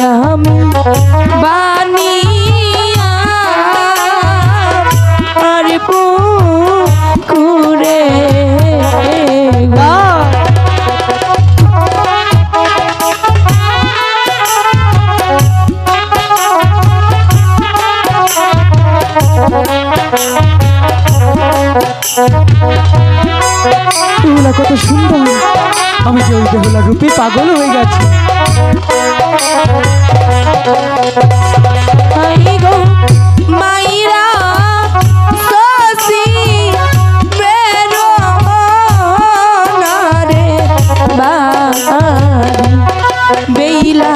আমি বানিয়া আর পুকুরে কত সুন্দর আমি যে ওই বেহুলা রূপে পাগল হয়ে গেছি। বেইলা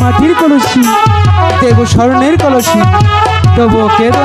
মাটির কলসি দেব স্বর্ণের কলসি তবু কেঁদো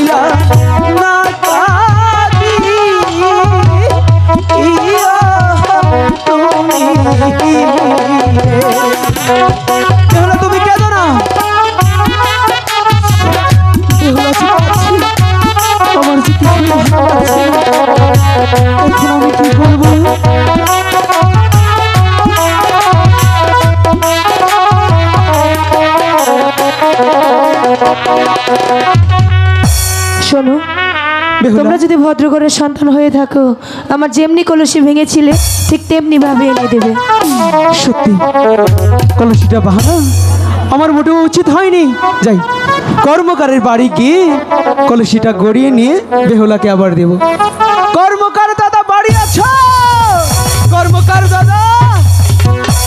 তুমি বেহুলা, না আমার? এখন আমি কি করব শোনো তোমরা যদি ভদ্রঘরের সন্তান হয়ে থাকো আমার যেমনি কলসি ভেঙেছিলে ঠিক তেমনি ভাবে এনে দেবে। সত্যি কলসিটা বাহানা আমার মোটেও উচিত হয়নি। যাই কর্মকারের বাড়ি গিয়ে কলসিটা গড়িয়ে নিয়ে বেহুলাকে আবার দেব। কর্মকার